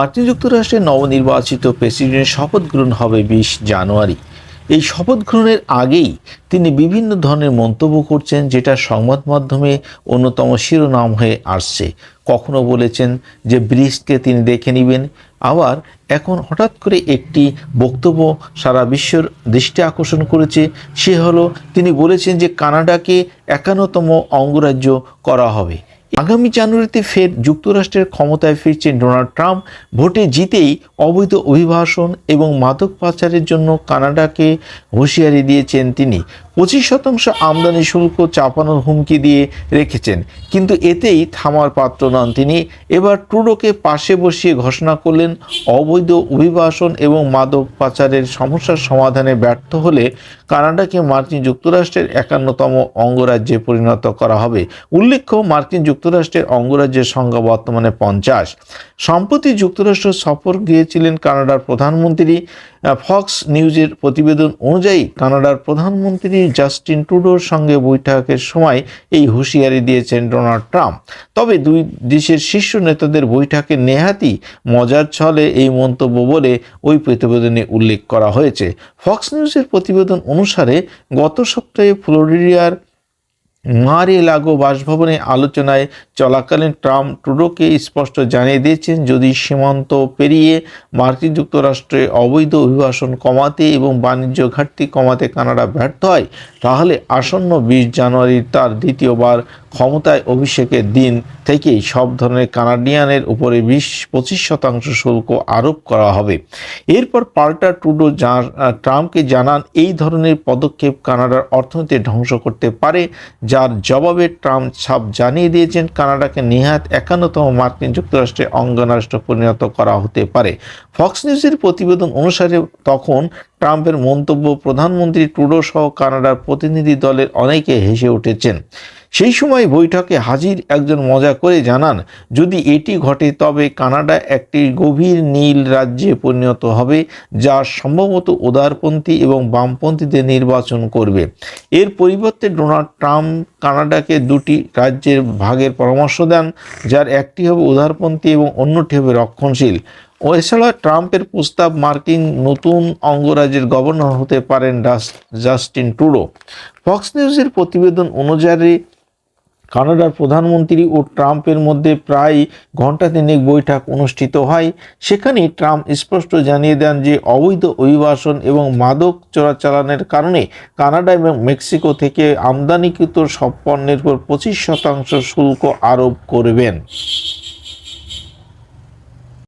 মার্কিন যুক্তরাষ্ট্রের নবনির্বাচিত প্রেসিডেন্টের শপথ গ্রহণ হবে বিশ জানুয়ারি। এই শপথ গ্রহণের আগেই তিনি বিভিন্ন ধরনের মন্তব্য করছেন, যেটা সংবাদ মাধ্যমে অন্যতম শিরোনাম হয়ে আসছে। কখনো বলেছেন যে ব্রিক্সকে তিনি দেখে নেবেন। আবার এখন হঠাৎ করে একটি বক্তব্য সারা বিশ্বের দৃষ্টি আকর্ষণ করেছে, সে হলো তিনি বলেছেন যে কানাডাকে একান্নতম অঙ্গরাজ্য করা হবে। আগামী জানুয়ারিতে ফের যুক্তরাষ্ট্রের ক্ষমতায় ফিরছেন ডোনাল্ড ট্রাম্প। ভোটে জিতেই অবৈধ অভিবাসন এবং মাদক পাচারের জন্য কানাডাকে হুঁশিয়ারি দিয়েছেন তিনি। পঁচিশ শতাংশ আমদানি শুল্ক চাপানোর হুমকি দিয়ে রেখেছেন, কিন্তু এতেই থামার পাত্র নন তিনি। এবার ট্রুডোকে পাশে বসিয়ে ঘোষণা করলেন, অবৈধ অভিবাসন এবং মাদক পাচারের সমস্যার সমাধানে ব্যর্থ হলে কানাডাকে মার্কিন যুক্তরাষ্ট্রের একান্নতম অঙ্গরাজ্যে পরিণত করা হবে। উল্লেখ্য, মার্কিন যুক্তরাষ্ট্রের অঙ্গরাজ্যের সংখ্যা বর্তমানে পঞ্চাশ। সম্প্রতি যুক্তরাষ্ট্র সফর গিয়েছিলেন কানাডার প্রধানমন্ত্রী ফক্স নিউজের প্রতিবেদন অনুযায়ী কানাডার প্রধানমন্ত্রী জাস্টিন টুডোর সঙ্গে বৈঠকের সময় এই হুঁশিয়ারি দিয়েছেন ডোনাল্ড ট্রাম্প। তবে দুই দেশের শীর্ষ নেতাদের বৈঠকে নেহাতি মজার ছলে এই মন্তব্য বলে ওই প্রতিবেদনে উল্লেখ করা হয়েছে। ফক্স নিউজের প্রতিবেদন অনুসারে গত সপ্তাহে ফ্লোরিডিয়ার মারে লাগো বাসভবনে আলোচনায় চলাকালীন ট্রাম্প ট্রুডোকে স্পষ্ট জানিয়ে দিয়েছেন, যদি সীমান্ত পেরিয়ে মার্কিন যুক্তরাষ্ট্রে অবৈধ অভিবাসন কমাতে এবং বাণিজ্য ঘাটতি কমাতে কানাডা ব্যর্থ হয়, তাহলে আসন্ন বিশ জানুয়ারি তার দ্বিতীয়বার ক্ষমতায় অভিষেকের দিন থেকেই সব ধরনের কানাডিয়ানের উপরে বিশ পঁচিশ শতাংশ শুল্ক আরোপ করা হবে। এরপর পাল্টা যা ট্রাম্পকে জানান, এই ধরনের পদক্ষেপ কানাডার অর্থনীতি ধ্বংস করতে পারে যার জবাবে ট্রাম্প ছাপ জানিয়ে দিয়েছেন, কানাডাকে নিহাত একান্নতম মার্কিন যুক্তরাষ্ট্রে অঙ্গরাষ্ট্র পরিণত করা হতে পারে। ফক্স নিউজের প্রতিবেদন অনুসারে তখন ট্রাম্পের মন্তব্য প্রধানমন্ত্রী ট্রুডো সহ কানাডার প্রতিনিধি দলের অনেকে হেসে উঠেছেন। সেই সময় বৈঠকে হাজির একজন মজা করে জানান, যদি এটি ঘটে, তবে কানাডা একটি গভীর নীল রাজ্যে পরিণত হবে, যা সম্ভবত উদারপন্থী এবং বামপন্থীদের নির্বাচন করবে। এর পরিবর্তে ডোনাল্ড ট্রাম্প কানাডাকে দুটি রাজ্যের ভাগের পরামর্শ দেন, যার একটি হবে উদারপন্থী এবং অন্যটি হবে রক্ষণশীল। এছাড়া ট্রাম্পের প্রস্তাব মার্কিন নতুন অঙ্গরাজ্যের গভর্নর হতে পারেন জাস্টিন ট্রুডো। ফক্স নিউজের প্রতিবেদন অনুযায়ী কানাডার প্রধানমন্ত্রী ও ট্রাম্পের মধ্যে প্রায় ঘণ্টা তিনেক বৈঠক অনুষ্ঠিত হয়। সেখানে ট্রাম্প স্পষ্ট জানিয়ে দেন যে, অবৈধ অভিবাসন এবং মাদক চোরাচালানের কারণে কানাডা এবং মেক্সিকো থেকে আমদানিকৃত সব পণ্যের উপর পঁচিশ শতাংশ শুল্ক আরোপ করবেন।